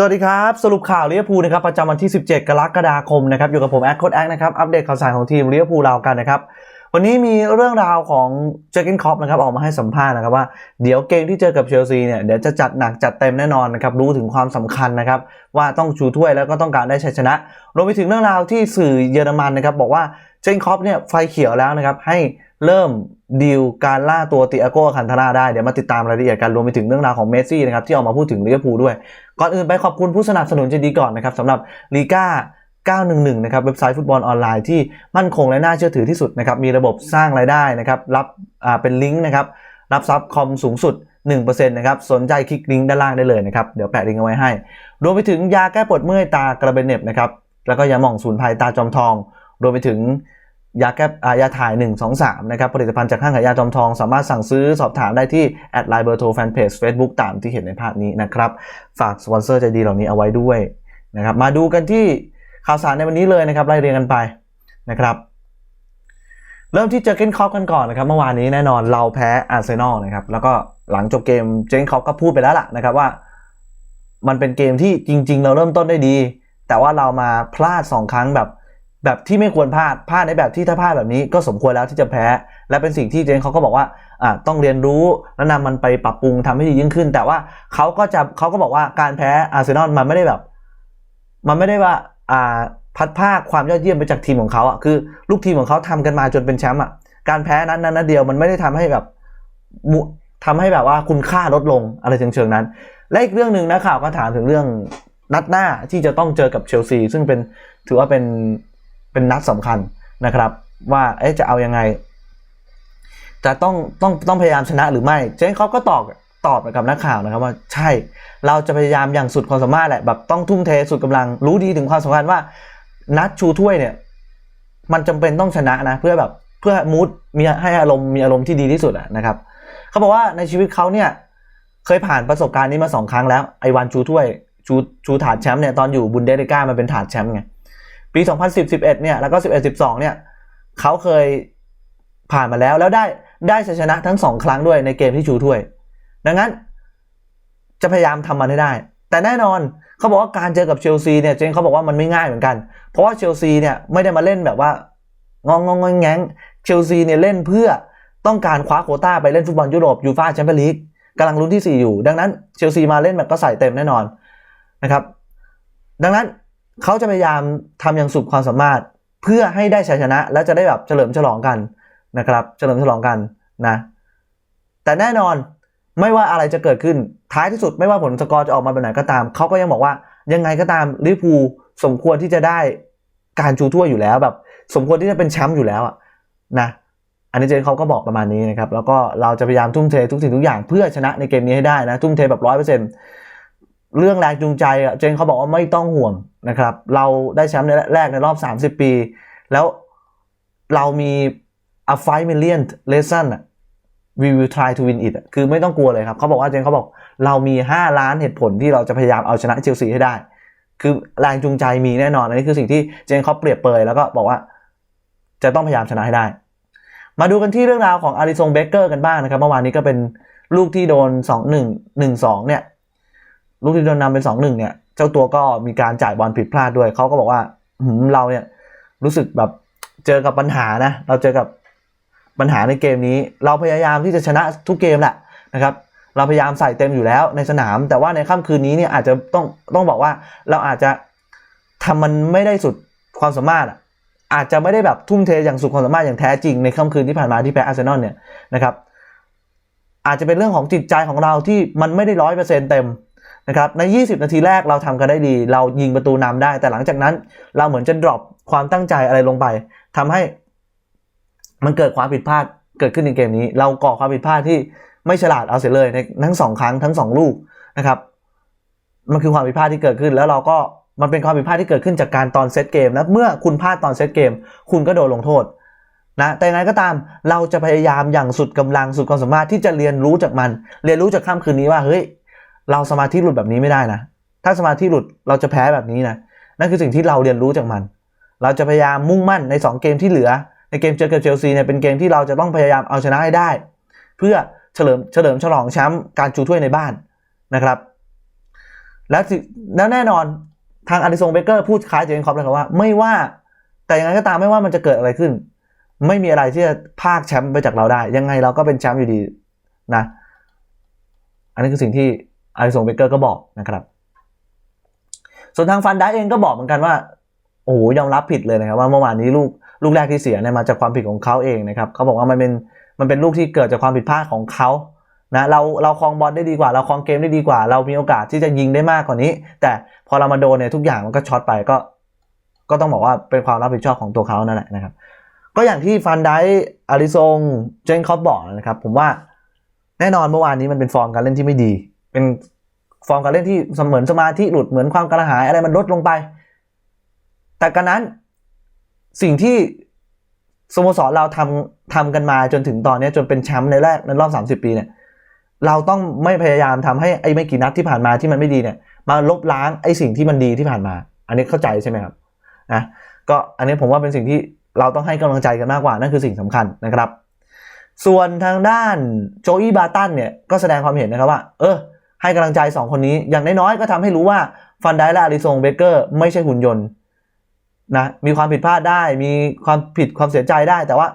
สวัสดีครับ สรุปข่าวลิเวอร์พูนะครับประจำวันที่ 17 กรกฎาคมนะครับอยู่กับผมแอดโค้ดแอดนะครับอัปเดตข่าวสารของทีมลิเวอร์พูเรากันนะครับวันนี้มีเรื่องราวของเจอร์เกนคอปนะครับออกมาให้สัมภาษณ์นะครับว่าเดี๋ยวเกมที่เจอกับเชลซีเนี่ยเดี๋ยวจะจัดหนักจัดเต็มแน่นอนนะครับรู้ถึงความสำคัญนะครับว่าต้องชูถ้วยแล้วก็ต้องการได้ชัยชนะรวมไปถึงเรื่องราวที่สื่อเยอรมันนะครับบอกว่าเจอร์เกนคอปเนี่ยไฟเขียวแล้วนะครับให้ เริ่มดีลการล่าตัวติอาโกคันทาราได้ เดี๋ยวมาติดตามรายละเอียดกันรวมไปถึงเรื่องราวของเมสซี่นะครับที่ออกมาพูดถึงลิเวอร์พูลด้วย ก่อนอื่นไปขอบคุณผู้สนับสนุนใจดีก่อนนะครับสำหรับลีก้า911 นะครับเว็บไซต์ฟุตบอลออนไลน์ที่มั่นคงและน่าเชื่อถือที่สุดนะครับมีระบบสร้างรายได้นะครับรับอ่าเป็นลิงก์นะครับรับซับคอมสูงสุด 1%นะครับสนใจคลิกลิงก์ด้านล่างได้เลยนะครับเดี๋ยวแปะลิงก์เอาไว้ให้ รวมไปถึงยาแก้ปวดเมื่อยตากระเบนเน็บนะครับแล้วก็ยาหม่องสูนภัยตาจอมทอง รวมไปถึง ยาแก้อ่ายาถ่าย 1 2 3 นะครับ ผลิตภัณฑ์จากห้างขายยาจอมทอง สามารถสั่งซื้อสอบถามได้ที่แอดไลน์เบอร์โทรแฟนเพจ Facebook ตามที่เห็นในภาพนี้นะครับ ฝากสปอนเซอร์ใจดีเหล่านี้เอาไว้ด้วยนะครับ มาดูกันที่ข่าวสารในวันนี้เลยนะครับ ไล่เรียงกันไปนะครับ เริ่มที่เจอเกนคอปกันก่อนนะครับ เมื่อวานนี้แน่นอนเราแพ้อาร์เซนอลนะครับ แล้วก็หลังจบเกมเจนคอปก็พูดไปแล้วล่ะนะครับว่า มันเป็นเกมที่จริง ๆ เราเริ่มต้นได้ดี แต่ว่าเรามาพลาด 2 ครั้งแบบ แบบที่ไม่ควรพลาดพลาดในแบบที่ถ้าพลาดแบบนี้ก็สมควรแล้วที่จะแพ้ และเป็นสิ่งที่เจนเขาก็บอกว่าอ่าต้องเรียนรู้แล้วนำมันไปปรับปรุงทำให้ดียิ่งขึ้น แต่ว่าเขาก็จะเขาก็บอกว่าการแพ้อาร์เซนอลมันไม่ได้แบบ มันไม่ได้ว่าอ่าพัดภาคความยอดเยี่ยมไปจากทีมของเขาอะคือ ลูกทีมของเขาทำกันมาจนเป็นแชมป์อะการแพ้นั้นนั้นนัดเดียวมันไม่ได้ทำให้แบบมุทำให้แบบว่าคุณค่าลดลงอะไรเชิงๆนั้น และอีกเรื่องหนึ่งนะข่าวก็ถามถึงเรื่องนัดหน้าที่จะต้องเจอกับเชลซีซึ่งเป็นถือว่าเป็น เป็นนัดสำคัญนะครับ ว่าเอจะเอายังไงจะต้องต้องต้องพยายามชนะหรือไม่ เจนเขาก็ตอบตอบกับนักข่าวนะครับว่าใช่เราจะพยายามอย่างสุดความสามารถแหละแบบต้องทุ่มเทสุดกำลังรู้ดีถึงความสำคัญว่า นัดชูถ้วยเนี่ย มันจำเป็นต้องชนะนะ เพื่อแบบเพื่อมูดมีให้อารมณ์มีอารมณ์ที่ดีที่สุดอะนะครับเขาบอกว่าในชีวิตเขาเนี่ยเคยผ่านประสบการณ์นี้มาสองครั้งแล้วไอวันชูถ้วยชูชูถาดแชมป์เนี่ยตอนอยู่บุนเดสลิก้ามันเป็นถาดแชมป์ไง ปี 2010 11เนี่ยแล้วก็ 11 12เนี่ยเขาเคยผ่านมาแล้วแล้วได้ได้ชัยชนะทั้งสองครั้งด้วยในเกมที่ชูถ้วย ดังนั้น จะพยายามทำมันให้ได้ แต่แน่นอนเขาบอกว่าการเจอกับเชลซีเนี่ยเจนเขาบอกว่ามันไม่ง่ายเหมือนกัน เพราะว่าเชลซีเนี่ยไม่ได้มาเล่นแบบว่างองงองงแงงเชลซีเนี่ยเล่นเพื่อต้องการคว้าโคต้าไปเล่นฟุตบอลยุโรปยูฟ่าแชมเปี้ยนลีกกำลังลุ้นที่ 4 อยู่ ดังนั้นเชลซีมาเล่นแบบก็ใส่เต็มแน่นอนนะครับ ดังนั้น เขาจะพยายามทำอย่างสุดความสามารถ เพื่อให้ได้ชัยชนะ และจะได้แบบเฉลิมฉลองกันนะครับ เฉลิมฉลองกันนะ แต่แน่นอนไม่ว่าอะไรจะเกิดขึ้นท้ายที่สุดไม่ว่าผลสกอร์จะออกมาแบบไหนก็ตาม เขาก็ยังบอกว่ายังไงก็ตามลิเวอร์พูลสมควรที่จะได้การชูถ้วยอยู่แล้วแบบ สมควรที่จะเป็นแชมป์อยู่แล้วอะนะอันนี้เจนเขาก็บอกประมาณนี้นะครับ แล้วก็เราจะพยายามทุ่มเททุกสิ่งทุกอย่างเพื่อชนะในเกมนี้ให้ได้นะ ทุ่มเทแบบร้อยเปอร์เซ็นต์ เรื่องแรงจูงใจอะเจนเขาบอกว่าไม่ต้องห่วงนะครับ เราได้แชมป์ในแรกในรอบ 30 ปี แล้วเรามี a five million lesson อะ we will try to win it อะคือไม่ต้องกลัวเลยครับ เขาบอกว่าเจนเขาบอกเรามี 5 ล้านเหตุผลที่เราจะพยายามเอาชนะเชลซีให้ได้ คือแรงจูงใจมีแน่นอน อันนี้คือสิ่งที่เจนเขาเปรียบเปยแล้วก็บอกว่าจะต้องพยายามชนะให้ได้ มาดูกันที่เรื่องราวของอาริซงเบเกอร์กันบ้างนะครับ เมื่อวานนี้ก็เป็นลูกที่โดน 2-1 1-2เนี่ย ลูกที่โดนนำเป็น2-1เนี่ย เจ้าตัวก็มีการจ่ายบอลผิดพลาดด้วย เขาก็บอกว่าหืมเราเนี่ยรู้สึกแบบเจอกับปัญหานะ เราเจอกับปัญหาในเกมนี้ เราพยายามที่จะชนะทุกเกมแหละนะครับ เราพยายามใส่เต็มอยู่แล้วในสนาม แต่ว่าในค่ำคืนนี้เนี่ยอาจจะต้องต้องบอกว่าเราอาจจะทำมันไม่ได้สุดความสามารถอะอาจจะไม่ได้แบบทุ่มเทอย่างสุดความสามารถอย่างแท้จริงในค่ำคืนที่ผ่านมาที่แพ้อาร์เซนอลเนี่ยนะครับ อาจจะเป็นเรื่องของจิตใจของเราที่มันไม่ได้ร้อยเปอร์เซ็นต์เต็ม นะครับใน 20 นาทีแรกเราทำกันได้ดี เรายิงประตูนำได้ แต่หลังจากนั้นเราเหมือนจะดรอปความตั้งใจอะไรลงไปทำให้มันเกิดความผิดพลาดเกิดขึ้นในเกมนี้ เราก่อความผิดพลาดที่ไม่ฉลาดเอาเสียเลยในทั้งสองครั้งทั้งสองลูกนะครับมันคือความผิดพลาดที่เกิดขึ้น แล้วเราก็มันเป็นความผิดพลาดที่เกิดขึ้นจากการตอนเซตเกมนะเมื่อคุณพลาดตอนเซตเกม คุณก็โดนลงโทษนะแต่ยังไงก็ตามเราจะพยายามอย่างสุดกำลังสุดความสามารถที่จะเรียนรู้จากมัน เรียนรู้จากค่ำคืนนี้ว่าเฮ้ย เราสมาธิหลุดแบบนี้ไม่ได้นะ ถ้าสมาธิหลุดเราจะแพ้แบบนี้นะ นั่นคือสิ่งที่เราเรียนรู้จากมัน เราจะพยายามมุ่งมั่นใน 2 เกมที่เหลือ ในเกมเจอกับเชลซีเนี่ยเป็นเกมที่เราจะต้องพยายามเอาชนะให้ได้ เพื่อเฉลิมเฉลิมฉลองแชมป์การชูถ้วยในบ้านนะครับ แล้วแล้วแน่นอนทางอาริซงเบเกอร์พูดคล้ายเจอร์เกนคอปเลยครับว่า ไม่ว่าแต่ยังไงก็ตามไม่ว่ามันจะเกิดอะไรขึ้น ไม่มีอะไรที่จะพากแชมป์ไปจากเราได้ ยังไงเราก็เป็นแชมป์อยู่ดีนะ อันนี้คือสิ่งที่ อาริซงเบเกอร์ก็บอกนะครับ ส่วนทางฟันไดเองก็บอกเหมือนกันว่า โอ้โหยอมรับผิดเลยนะครับ ว่าเมื่อวานนี้ลูกลูกแรกที่เสียเนี่ยมาจากความผิดของเขาเองนะครับเขาบอกว่ามันเป็นมันเป็นลูกที่เกิดจากความผิดพลาดของเขานะเราเราครองบอลได้ดีกว่า เราครองเกมได้ดีกว่า เรามีโอกาสที่จะยิงได้มากกว่านี้ แต่พอเรามาโดนเนี่ยทุกอย่างมันก็ช็อตไปก็ ก็ต้องบอกว่าเป็นความรับผิดชอบของตัวเขานั่นแหละนะครับ ก็อย่างที่ฟันไดอาริซงเจนคอปบอกนะครับ ผมว่าแน่นอนเมื่อวานนี้มันเป็นฟอร์มการเล่นที่ไม่ดี เป็นฟอร์มการเล่นที่เหมือนสมาธิหลุดเหมือนความกระหายอะไรมันลดลงไป แต่กันนั้นสิ่งที่สโมสรเราทำทำกันมาจนถึงตอนนี้จนเป็นแชมป์ในแรกในรอบ 30 ปีเนี่ยเราต้องไม่พยายามทำให้ไอ้ไม่กี่นัดที่ผ่านมาที่มันไม่ดีเนี่ยมาลบล้างไอ้สิ่งที่มันดีที่ผ่านมา อันนี้เข้าใจใช่ไหมครับนะก็อันนี้ผมว่าเป็นสิ่งที่เราต้องให้กำลังใจกันมากกว่านั่นคือสิ่งสำคัญนะครับ ส่วนทางด้านโจอี้บาตันเนี่ยก็แสดงความเห็นนะครับว่า เออ ให้กำลังใจ 2 คนนี้ อย่างน้อยๆก็ทำให้รู้ว่าฟันไดและอาริซงเบเกอร์ไม่ใช่หุ่นยนต์นะมีความผิดพลาดได้ มีความผิดความเสียใจได้ แต่ว่า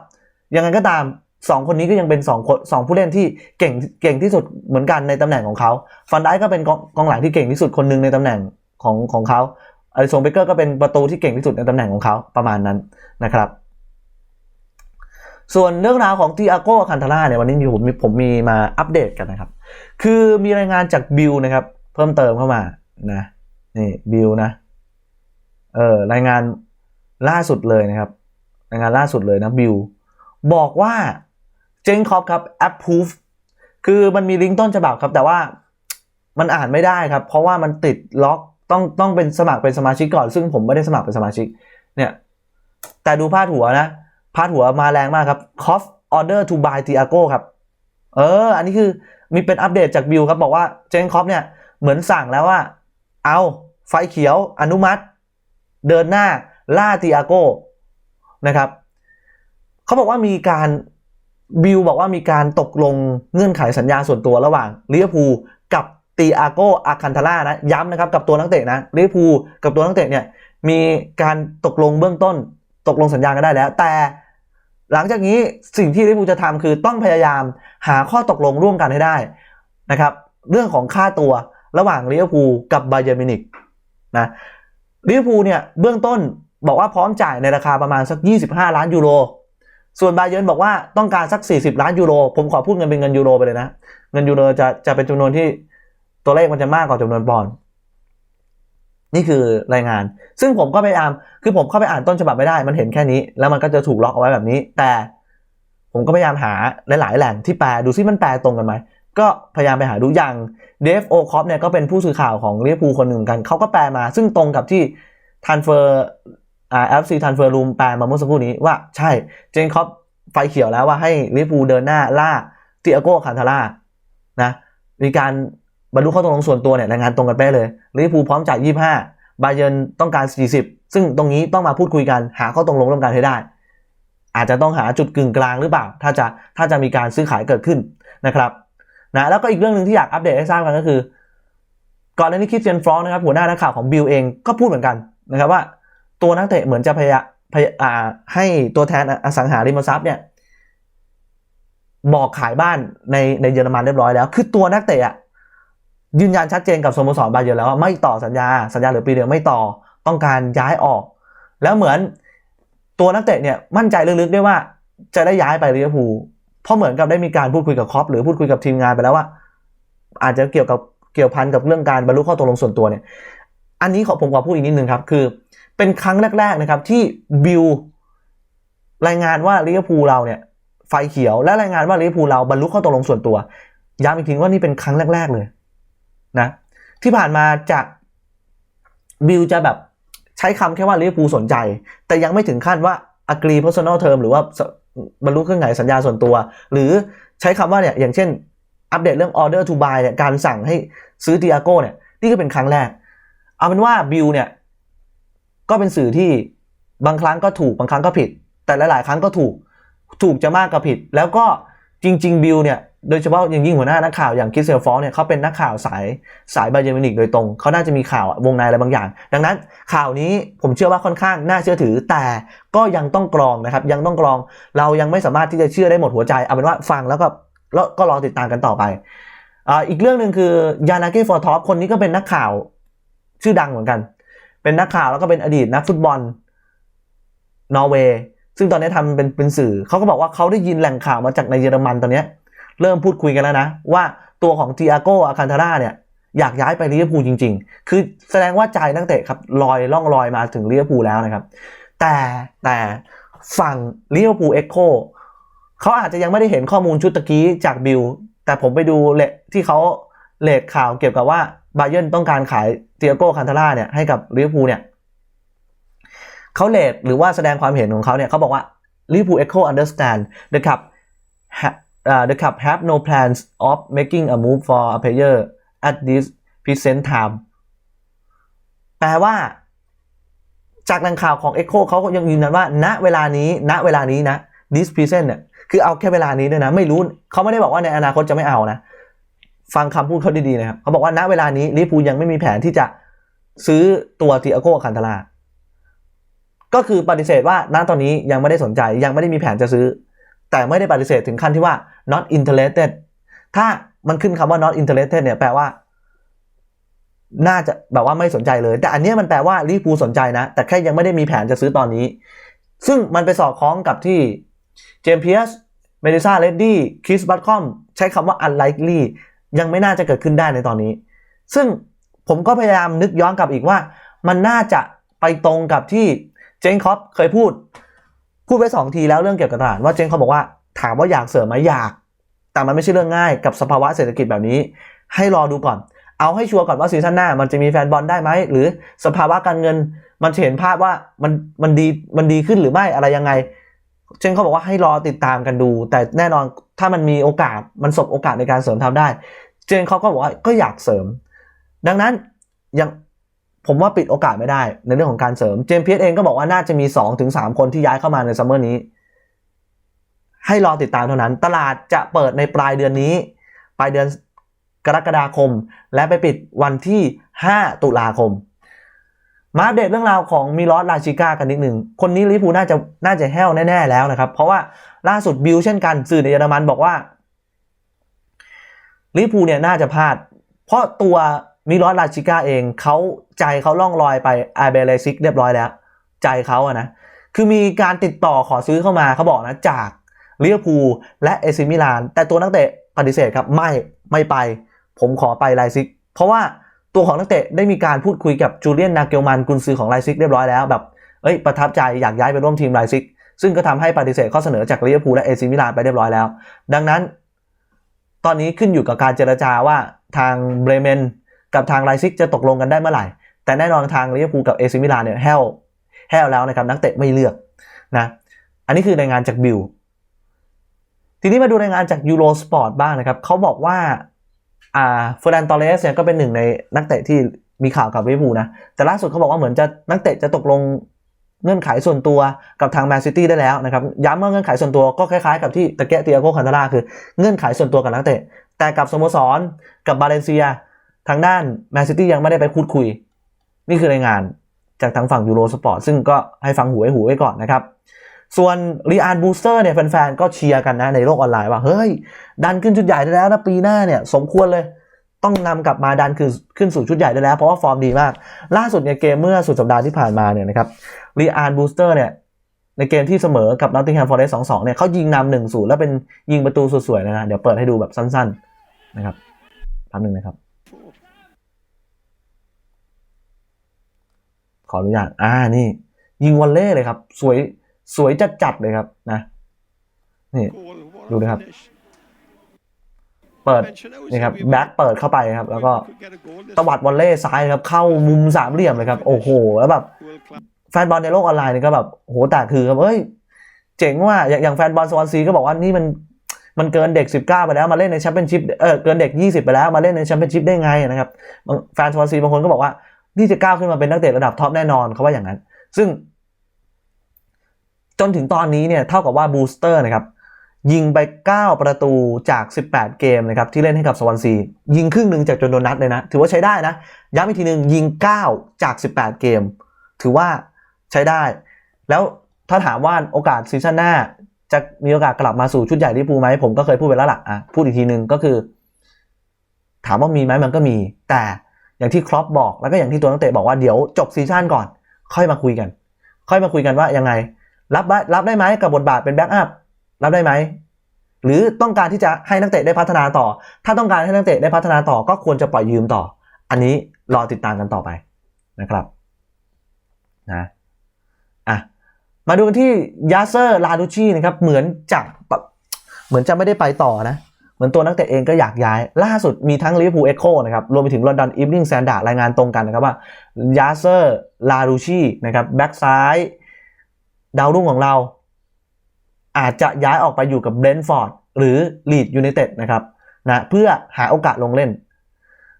ยังไงก็ตาม 2 คนนี้ก็ยังเป็น2คนสองผู้เล่นที่เก่งเก่งที่สุดเหมือนกันในตำแหน่งของเขาฟันไดก็เป็นกองกองหลังที่เก่งที่สุดคนหนึ่งในตำแหน่งของของเขาอาริซงเบเกอร์ก็เป็นประตูที่เก่งที่สุดในตำแหน่งของเขาประมาณนั้นนะครับ ส่วนเรื่องราวของติอาโกคันทาร่าเนี่ยวันนี้ผมมีผมมีมาอัปเดตกันนะครับ คือมีรายงานจากบิลนะครับ เพิ่มเติมเข้ามานะนี่บิลนะเออรายงานล่าสุดเลยนะครับ รายงานล่าสุดเลยนะบิลบอกว่าเจนคอปครับ approve คือมันมีลิงก์ต้นฉบับครับ แต่ว่ามันอ่านไม่ได้ครับ เพราะว่ามันติดล็อกต้องต้องเป็นสมัครเป็นสมาชิกก่อน ซึ่งผมไม่ได้สมัครเป็นสมาชิก เนี่ย แต่ดูพาดหัวนะพาดหัวมาแรงมากครับ Cough order to buy Tiago ครับ เออ อันนี้คือ มีเป็นอัปเดตจากบิลครับบอกว่าเจนคอปเนี่ยเหมือนสั่งแล้วว่า เอาไฟเขียวอนุมัติ เดินหน้าล่าติอาโกนะครับเขาบอกว่ามีการบิลบอกว่ามีการตกลงเงื่อนไขสัญญาส่วนตัวระหว่างลิเวอร์พูลกับติอาโกอาคันทาร่านะย้ำนะครับกับตัวนักเตะนะลิเวอร์พูลกับตัวนักเตะเนี่ยมีการตกลงเบื้องต้น ตกลงสัญญากันได้แล้ว แต่ หลังจากนี้สิ่งที่ลิเวอร์พูลจะทำคือต้องพยายามหาข้อตกลงร่วมกันให้ได้นะครับ เรื่องของค่าตัวระหว่างลิเวอร์พูลกับบาเยอร์มินิกนะลิเวอร์พูลเนี่ยเบื้องต้นบอกว่าพร้อมจ่ายในราคาประมาณสัก 25 ล้านยูโร ส่วนบาเยิร์บอกว่าต้องการสัก 40 ล้านยูโร ผมขอพูดเงินเป็นเงินยูโรไปเลยนะ เงินยูโรจะจะเป็นจำนวนที่ตัวเลขมันจะมากกว่าจำนวนปอนด์ นี่คือรายงาน ซึ่งผมก็ไปอ่านคือผมเข้าไปอ่านต้นฉบับไม่ได้ มันเห็นแค่นี้ แล้วมันก็จะถูกล็อกเอาไว้แบบนี้ แต่ผมก็พยายามหาหลายๆแหล่งที่แปล ดูซิมันแปลตรงกันไหม ก็พยายามไปหาดูอย่างเดฟโอคอปเนี่ยก็เป็นผู้สื่อข่าวของลิเวอร์พูลคนหนึ่งเหมือนกัน เขาก็แปลมา ซึ่งตรงกับที่ทันเฟอร์อ่าเอฟซีทันเฟอร์รูมแปลมาเมื่อสักครู่นี้ว่าใช่ เจนคอปไฟเขียวแล้วว่าให้ลิเวอร์พูลเดินหน้าล่าติอาโก้คันทาร่านะ มีการ บรรลุข้อตกลงส่วนตัวเนี่ยรายงานตรงกันไปะเลยลิเวอร์พูลพร้อมจ่าย25บาเยนต้องการ 40 ซึ่งตรงนี้ต้องมาพูดคุยกันหาข้อตกลงร่วมกันให้ได้ อาจจะต้องหาจุดกึ่งกลางหรือเปล่า ถ้าจะถ้าจะมีการซื้อขายเกิดขึ้นนะครับนะแล้วก็อีกเรื่องหนึ่งที่อยากอัปเดตให้ทราบกันก็คือ ก่อนหน้านี้คิดเจนฟรองนะครับหัวหน้านักข่าวของบิลเองก็พูดเหมือนกันนะครับว่า ตัวนักเตะเหมือนจะพยายามให้ตัวแทนอสังหาริมทรัพย์เนี่ยบอกขายบ้านในในเยอรมันเรียบร้อยแล้ว คือตัวนักเตะอะ ยืนยันชัดเจนกับสโมสรบาเยิร์แล้วว่าไม่ต่อสัญญา สัญญาเหลือปีเดียวไม่ต่อต้องการย้ายออก แล้วเหมือนตัวนักเตะเนี่ยมั่นใจลึกๆด้วยว่าจะได้ย้ายไปลิเวอร์พูลเพราะเหมือนกับได้มีการพูดคุยกับคอปหรือพูดคุยกับทีมงานไปแล้วว่า อาจจะเกี่ยวกับเกี่ยวพันกับเรื่องการบรรลุข้อตกลงส่วนตัวเนี่ย อันนี้ขอผมขอพูดอีกนิดนึงครับ คือ เป็นครั้งแรกๆนะครับที่บิลรายงานว่าลิเวอร์พูลเราเนี่ย ไฟเขียวและรายงานว่าลิเวอร์พูลเราบรรลุข้อตกลงส่วนตัวย้ำอีกทีว่านี่เป็นครั้งแรก ๆ เลย นะที่ผ่านมาจากบิลจะแบบใช้คำแค่ว่าลิเวอร์พูลสนใจ แต่ยังไม่ถึงขั้นว่า agree personal term หรือว่าบรรลุเครื่องหมายสัญญาส่วนตัว หรือใช้คำว่าเนี่ยอย่างเช่น อัปเดตเรื่อง order to buy เนี่ยการสั่งให้ซื้อติอาโก้เนี่ยนี่ก็เป็นครั้งแรก เอาเป็นว่าบิลเนี่ยก็เป็นสื่อที่บางครั้งก็ถูกบางครั้งก็ผิด แต่หลาย ๆ ครั้งก็ถูกถูกจะมากกว่าผิด แล้วก็ จริง ๆ บิลเนี่ยโดยเฉพาะอย่างยิ่งหัวหน้านักข่าวอย่างคิสเซลฟองเนี่ยเขาเป็นนักข่าวสายสายบาเยอร์มินิกโดยตรง เขาน่าจะมีข่าววงในอะไรบางอย่าง ดังนั้นข่าวนี้ผมเชื่อว่าค่อนข้างน่าเชื่อถือ แต่ก็ยังต้องกรองนะครับ ยังต้องกรองเรายังไม่สามารถที่จะเชื่อได้หมดหัวใจเอาเป็นว่าฟังแล้วก็แล้วก็รอติดตามกันต่อไปอ่าอีกเรื่องหนึ่งคือยานาเกฟอร์ท็อปคนนี้ก็เป็นนักข่าวชื่อดังเหมือนกัน เป็นนักข่าวแล้วก็เป็นอดีตนักฟุตบอลนอร์เวย์ ซึ่งตอนนี้ทำเป็นเป็นสื่อเขาก็บอกว่าเขาได้ยินแหล่งข่าวมาจากในเยอรมันตอนเนี้ยเริ่มพูดคุยกันแล้วนะ ว่าตัวของติอาโกอาคันทาร่าเนี่ยอยากย้ายไปลิเวอร์พูลจริง ๆ คือแสดงว่าใจนักเตะครับลอยล่องลอยมาถึงลิเวอร์พูลแล้วนะครับ แต่แต่ฝั่งลิเวอร์พูลเอ็กโคเขาอาจจะยังไม่ได้เห็นข้อมูลชุดตะกี้จากบิลแต่ผมไปดูเลทที่เขาเลทข่าวเกี่ยวกับว่าบาเย r n ต้องการขายติอาโก้คันทาร่าเนี่ยให้กับลิเวอร์พูลเนี่ย เขาเลทหรือว่าแสดงความเห็นของเขาเนี่ยเขาบอกว่าลิเวอร์พูลเอ็กโค understand the club ha- uh, the club have no plans of making a move for a player at this present time แปลว่า จากแหล่งข่าวของ Echo เขาก็ยังยืนยันว่า ณเวลานี้ ณเวลานี้นะ this present เนี่ยคือเอาแค่เวลานี้ด้วยนะ ไม่รู้เขาไม่ได้บอกว่าในอนาคตจะไม่เอานะ ฟังคำพูดเขาดีๆนะครับเขาบอกว่าณเวลานี้ลิบูยังไม่มีแผนที่จะซื้อตัวติอาโกคันทารา ก็คือปฏิเสธว่าณตอนนี้ยังไม่ได้สนใจยังไม่ได้มีแผนจะซื้อ แต่ไม่ได้ปฏิเสธถึงขั้นที่ว่า not interested ถ้ามันขึ้นคำว่า not interested เนี่ยแปลว่า น่าจะแบบว่าไม่สนใจเลย แต่อันนี้มันแปลว่าลิเวอร์พูสนใจนะ แต่แค่ยังไม่ได้มีแผนจะซื้อตอนนี้ ซึ่งมันไปสอดคล้องกับที่เจมส์เพียสเมดิซาเลดดี้คริสบัตคอมใช้คำว่า unlikely ยังไม่น่าจะเกิดขึ้นได้ในตอนนี้ ซึ่งผมก็พยายามนึกย้อนกลับอีกว่า มันน่าจะไปตรงกับที่ เจนคอปเคยพูด พูดไปสองทีแล้วเรื่องเกี่ยวกับตลาดว่าเจนเขาบอกว่าถามว่าอยากเสริมไหมอยาก แต่มันไม่ใช่เรื่องง่ายกับสภาวะเศรษฐกิจแบบนี้ ให้รอดูก่อน เอาให้ชัวร์ก่อนว่าซีซั่นหน้า มันจะมีแฟนบอลได้ไหมหรือสภาวะการเงิน มันจะเห็นภาพว่ามันมันดีมันดีขึ้นหรือไม่อะไรยังไง เจนเขาบอกว่าให้รอติดตามกันดู แต่แน่นอนถ้ามันมีโอกาสมันสบโอกาสในการเสริมทำได้ เจนเขาก็บอกว่าก็อยากเสริม ดังนั้นยัง ผมว่าปิดโอกาสไม่ได้ในเรื่องของการเสริมเจมส์เพียสเองก็บอกว่าน่าจะมี 2-3 คนที่ย้ายเข้ามาในซัมเมอร์นี้ ให้รอติดตามเท่านั้น ตลาดจะเปิดในปลายเดือนนี้ ปลายเดือนกรกฎาคม และไปปิดวันที่ 5 ตุลาคม มาอัปเดตเรื่องราวของมิลอสลาชิก้ากันนิดหนึ่ง คนนี้ลิเวอร์พูน่าจะน่าจะแห้วแน่ ๆ แล้วนะครับ เพราะว่าล่าสุดบิลเช่นกันสื่อในเยอรมันบอกว่าลิเวอร์พูเนี่ยน่าจะพลาด เพราะตัว มิลอสลาชิก้าเองเขาใจเขาล่องลอยไปอาเบเลซิกเรียบร้อยแล้ว ใจเขาอะนะคือมีการติดต่อขอซื้อเข้ามาเขาบอกนะจากลิเวอร์พูลและเอซิมิลาน แต่ตัวนักเตะปฏิเสธครับไม่ไม่ไป ผมขอไปไลซิก เพราะว่าตัวของนักเตะได้มีการพูดคุยกับจูเลียนนาเกลมันกุนซือของไลซิกเรียบร้อยแล้วแบบเอ้ยประทับใจอยากย้ายไปร่วมทีมไลซิก ซึ่งก็ทำให้ปฏิเสธข้อเสนอจากลิเวอร์พูลและเอซิมิลานไปเรียบร้อยแล้ว ดังนั้น ตอนนี้ขึ้นอยู่กับการเจรจาว่าทางเบรเมน กับทางไลซิกจะตกลงกันได้เมื่อไหร่ แต่แน่นอนทางลิเวอร์พูลกับเอซิมิลานเนี่ยแฮวแฮวแล้วนะครับนักเตะไม่เลือกนะอันนี้คือรายงานจากบิลทีนี้มาดูรายงานจากยูโรสปอร์ตบ้างนะครับเขาบอกว่าอ่าเฟอร์นันตอเรสเนี่ยก็เป็นหนึ่งในนักเตะที่มีข่าวกับลิเวอร์พูลนะแต่ล่าสุดเขาบอกว่าเหมือนจะนักเตะจะตกลงเงื่อนไขส่วนตัวกับทางแมนซิตี้ได้แล้วนะครับย้ำว่าเงื่อนไขส่วนตัวก็คล้ายๆกับที่ตะเกะเตียโกคันตาราคือเงื่อนไขส่วนตัวกับนักเตะแต่กับสโมสรกับบาเลนเซีย ทางด้านแมนซิตี้ยังไม่ได้ไปพูดคุย นี่คือรายงานจากทางฝั่งยูโรสปอร์ตซึ่งก็ให้ฟังหูไว้หูไว้ก่อนนะครับ ส่วนรีอานบูสเตอร์เนี่ยแฟนๆ ก็เชียร์กันนะในโลกออนไลน์ว่า เฮ้ย ดันขึ้นชุดใหญ่ได้แล้วนะปีหน้าเนี่ยสมควรเลยต้องนำกลับมาดันคือขึ้นสู่ชุดใหญ่ได้แล้วเพราะว่าฟอร์มดีมาก ล่าสุดเนี่ยเกมเมื่อสุดสัปดาห์ที่ผ่านมาเนี่ยนะครับรีอานบูสเตอร์เนี่ยในเกมที่เสมอกับนอตติงแฮมฟอร์เรสต์สองสองเนี่ยเขายิงนำหนึ่งศูนย์แล้วเป็นยิงประตูสวยๆเลยนะเดี๋ยวเปิดให้ดูแบบสั้นๆนะครับแป๊บนึงนะครับ ขออนุญาตอ่านี่ ยิงวอลเล่เลยครับ สวยสวยจัดจัดเลยครับนะนี่ดูนะครับ เปิดนี่ครับแบ็คเปิดเข้าไปครับ แล้วก็ตวัดวอลเล่ซ้ายครับ เข้ามุมสามเหลี่ยมเลยครับ โอ้โห แล้วแบบแฟนบอลในโลกออนไลน์นี่ก็แบบโหแตกคือครับเฮ้ย เจ๋งว่าอย่างแฟนบอลสวอนซีก็บอกว่านี่มัน มันเกินเด็ก 19 ไปแล้วมาเล่นในแชมเปี้ยนชิพเออเกินเด็ก 20 ไปแล้วมาเล่นในแชมเปี้ยนชิพได้ไงนะครับแฟนสวอนซีบางคนก็บอกว่านี่จะก้าวขึ้นมาเป็นนักเตะระดับท็อปแน่นอนเขาว่าอย่างนั้น ซึ่ง จนถึงตอนนี้เนี่ยเท่ากับว่าบูสเตอร์นะครับยิงไป 9 ประตูจาก 18 เกมนะครับที่เล่นให้กับสวอนซียิงครึ่งหนึ่งจากจนโดนนัดเลยนะ ถือว่าใช้ได้นะ ย้ำอีกทีหนึ่งยิง 9 จาก 18 เกม ถือว่าใช้ได้ แล้วถ้าถามว่าโอกาสซีซั่นหน้า จะมีโอกาสกลับมาสู่ชุดใหญ่ลิเวอร์พูไหมผมก็เคยพูดไปแล้วล่ะอะพูดอีกทีหนึ่งก็คือ ถามว่ามีไหมมันก็มี แต่อย่างที่ครอปบอกแล้วก็อย่างที่ตัวนักเตะบอกว่าเดี๋ยวจบซีซั่นก่อน ค่อยมาคุยกัน ค่อยมาคุยกันว่ายังไง รับได้รับได้ไหมกับบทบาทเป็นแบ็กอัพรับได้ไหมหรือต้องการที่จะให้นักเตะได้พัฒนาต่อ ถ้าต้องการให้นักเตะได้พัฒนาต่อก็ควรจะปล่อยยืมต่อ อันนี้รอติดตามกันต่อไปนะครับนะ มาดูกันที่ยาเซอร์ลาดูชีนะครับเหมือนจะเหมือนจะไม่ได้ไปต่อนะ เหมือนตัวนักเตะเองก็อยากย้าย ล่าสุดมีทั้งลิเวอร์พูลเอ็กโคนะครับรวมไปถึงลอนดอนอีฟนิ่งแซนด์ดรายงานตรงกันนะครับว่ายาเซอร์ลาดูชีนะครับแบ็กซ้ายดาวรุ่งของเรา อาจจะย้ายออกไปอยู่กับเบรนท์ฟอร์ดหรือลีดยูไนเต็ดนะครับนะเพื่อหาโอกาสลงเล่น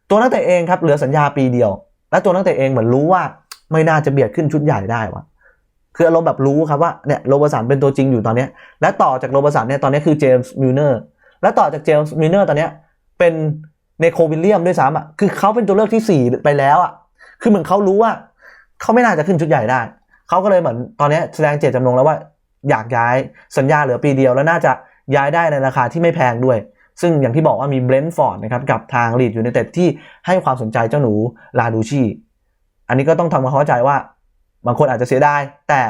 ตัวนักเตะเองครับเหลือสัญญาปีเดียว และตัวนักเตะเองเหมือนรู้ว่าไม่น่าจะเบียดขึ้นชุดใหญ่ได้วะ คืออารมณ์แบบรู้ครับว่าเนี่ยโรบสันเป็นตัวจริงอยู่ตอนนี้ และต่อจากโรบสันเนี่ยตอนนี้คือเจมส์มิลเนอร์และต่อจากเจมส์มิลเนอร์ตอนนี้เป็นเนโควิลเลียมด้วยซ้ำอะคือเขาเป็นตัวเลือกที่สี่ไปแล้วอะคือเหมือนเขารู้ว่าเขาไม่น่าจะขึ้นชุดใหญ่ได้เขาก็เลยเหมือนตอนนี้แสดงเจตจำนงแล้วว่าอยากย้ายสัญญาเหลือปีเดียวแล้วน่าจะย้ายได้ในราคาที่ไม่แพงด้วย ซึ่งอย่างที่บอกว่ามีเบรนท์ฟอร์ดนะครับกับทางลีดอยูไนเต็ดที่ให้ความสนใจเจ้าหนูลาดูชีอันนี้ก็ต้องทำความเข้าใจว่า บางคนอาจจะเสียดายแต่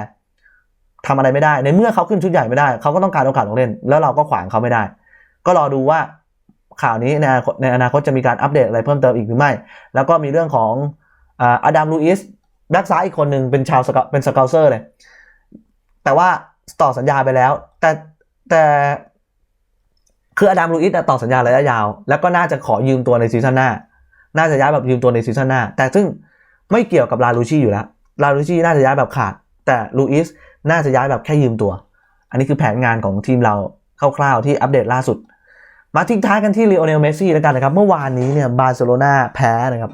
ทำอะไรไม่ได้ ในเมื่อเขาขึ้นชุดใหญ่ไม่ได้ เขาก็ต้องการโอกาสลงเล่น แล้วเราก็ขวางเขาไม่ได้ ก็รอดูว่าข่าวนี้ในอนาคตในอนาคตจะมีการอัปเดตอะไรเพิ่มเติมอีกหรือไม่ แล้วก็มีเรื่องของอดัมลูอิสแบ็กซ้ายอีกคนหนึ่งเป็นชาวสกเป็นสเกลเซอร์เลย แต่ว่าต่อสัญญาไปแล้ว แต่แต่คืออดัมลูอิสต่อสัญญาระยะยาว แล้วก็น่าจะขอยืมตัวในซีซั่นหน้า น่าจะย้ายแบบยืมตัวในซีซั่นหน้า แต่ซึ่งไม่เกี่ยวกับลาลูชีอยู่แล้ว ลาลูชีน่าจะย้ายแบบขาด แต่ลูอิสน่าจะย้ายแบบแค่ยืมตัว อันนี้คือแผนงานของทีมเราคร่าวๆที่อัปเดตล่าสุด มาทิ้งท้ายกันที่ลีโอเนลเมสซี่แล้วกันนะครับ เมื่อวานนี้เนี่ยบาร์เซโลนาแพ้นะครับ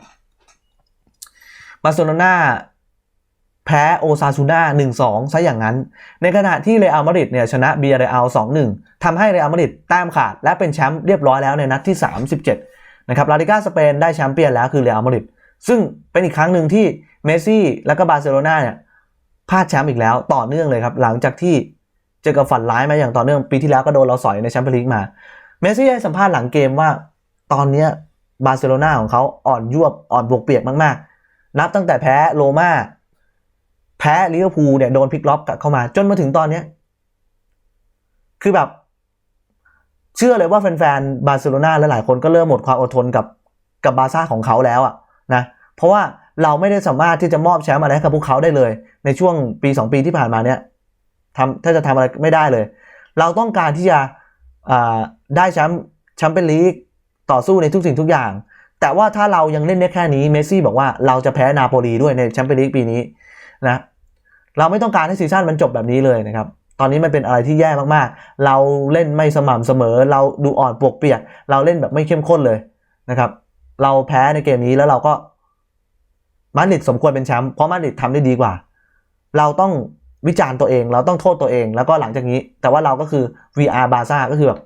บาร์เซโลนาแพ้โอซาซูน่า1-2 ซะอย่างนั้น ในขณะที่เรอัลมาดริดเนี่ยชนะเบียร์เรอัล2-1ทำให้เรอัลมาดริดแต้มขาด และเป็นแชมป์เรียบร้อยแล้วในนัดที่ 37 นะครับลาลิก้าสเปนได้แชมป์เปี้ยนแล้วคือเรอัลมาดริด ซึ่งเป็นอีกครั้งหนึ่งที่เมสซี่และก็บาร์เซโลนาเนี่ยพลาดแชมป์อีกแล้วต่อเนื่องเลยครับ หลังจากที่เจอกับฝันร้ายมาอย่างต่อเนื่องปีที่แล้วก็โดนเราสอยในแชมเปี้ยนลีกมา เมสซี่ให้สัมภาษณ์หลังเกมว่า ตอนนี้บาร์เซโลนาของเขาอ่อนยวบอ่อนบวกเปียกมากๆ นับตั้งแต่แพ้โรมาแพ้ลิเวอร์พูลเนี่ยโดนพลิกล็อกกลับเข้ามา จนมาถึงตอนเนี้ยคือแบบ เชื่อเลยว่าแฟนๆบาร์เซโลนาและหลายคนก็เริ่มหมดความอดทนกับกับบาร์ซ่าของเขาแล้วอะ นะเพราะว่าเราไม่ได้สามารถที่จะมอบแชมป์อะไรให้กับพวกเขาได้เลย ในช่วงปี 2 ปีที่ผ่านมาเนี่ยทำถ้าจะทำอะไรไม่ได้เลย เราต้องการที่จะได้แชมป์แชมเปี้ยนลีกต่อสู้ในทุกสิ่งทุกอย่าง แต่ว่าถ้าเรายังเล่นได้แค่นี้เมสซี่บอกว่าเราจะแพ้นาโปลีด้วยในแชมเปี้ยนลีกปีนี้นะเราไม่ต้องการให้ซีซั่นมันจบแบบนี้เลยนะครับตอนนี้มันเป็นอะไรที่แย่มากๆ เราเล่นไม่สม่ำเสมอ เราดูอ่อนปวกเปียก เราเล่นแบบไม่เข้มข้นเลยนะครับ เราแพ้ในเกมนี้แล้วเราก็มาดริดสมควรเป็นแชมป์เพราะมาดริดทำได้ดีกว่า เราต้องวิจารณ์ตัวเอง เราต้องโทษตัวเอง แล้วก็หลังจากนี้ แต่ว่าเราก็คือ VR บาซ่าก็คือแบบ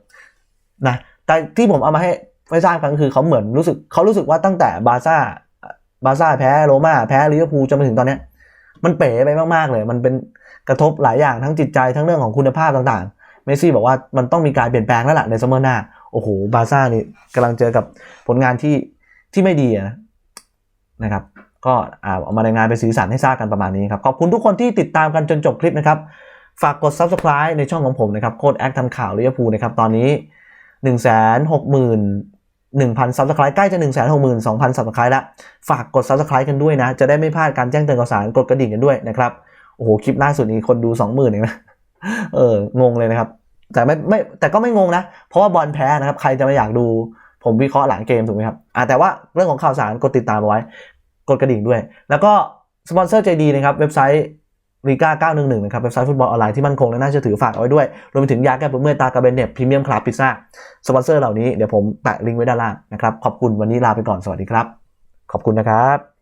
นะแต่ที่ผมเอามาให้ไม่ทราบกันก็คือเขาเหมือนรู้สึกเขารู้สึกว่าตั้งแต่บาซ่าบาซ่าแพ้โรม่าแพ้ลิเวอร์พูลจนมาถึงตอนเนี้ยมันเป๋ไปมาก ๆ เลย มันเป็นกระทบหลายอย่างทั้งจิตใจทั้งเรื่องของคุณภาพต่างๆ เมซี่บอกว่ามันต้องมีการเปลี่ยนแปลงแล้วล่ะในซัมเมอร์หน้า โอ้โห บาซ่านี่กำลังเจอกับผลงานที่ ที่ไม่ดีนะครับก็เอามารายงานเป็นสีสันให้ทราบกันประมาณนี้ครับ ขอบคุณทุกคนที่ติดตามกันจนจบคลิปนะครับ ฝากกด subscribe ในช่องของผมนะครับ โค้ดแอคทำข่าวลิเวอร์พูลนะครับ ตอนนี้ 1 6 0 0 0 1,000 subscribe ใกล้จะ 1 6 2 0 0 0 subscribe แล้ว ฝากกด subscribe กันด้วยนะ จะได้ไม่พลาดการแจ้งเตือนข่าวสารกดกระดิ่งกันด้วยนะครับ โอ้โห คลิปล่าสุดนี้คนดู 20,000เองนะ เออ งงเลยนะครับ แต่ไม่ไม่แต่ก็ไม่งงนะ เพราะว่าบอลแพ้นะครับ ใครจะไม่อยากดู ผมวิเคราะห์หลังเกมถูกไหมครับอ่าแต่ว่าเรื่องของข่าวสารกดติดตามเอาไว้ กดกระดิ่งด้วย แล้วก็สปอนเซอร์ใจดีนะครับเว็บไซต์ลีก้า911 นะครับ เว็บไซต์ฟุตบอลออนไลน์ที่มั่นคงและน่าเชื่อถือฝากเอาไว้ด้วย รวมไปถึงยาแก้ปวดเมื่อยตากระเบนเน็ตพรีเมียมคลาสพิซซ่า สปอนเซอร์เหล่านี้เดี๋ยวผมแปะลิงก์ไว้ด้านล่างนะครับ ขอบคุณวันนี้ลาไปก่อน สวัสดีครับ ขอบคุณนะครับ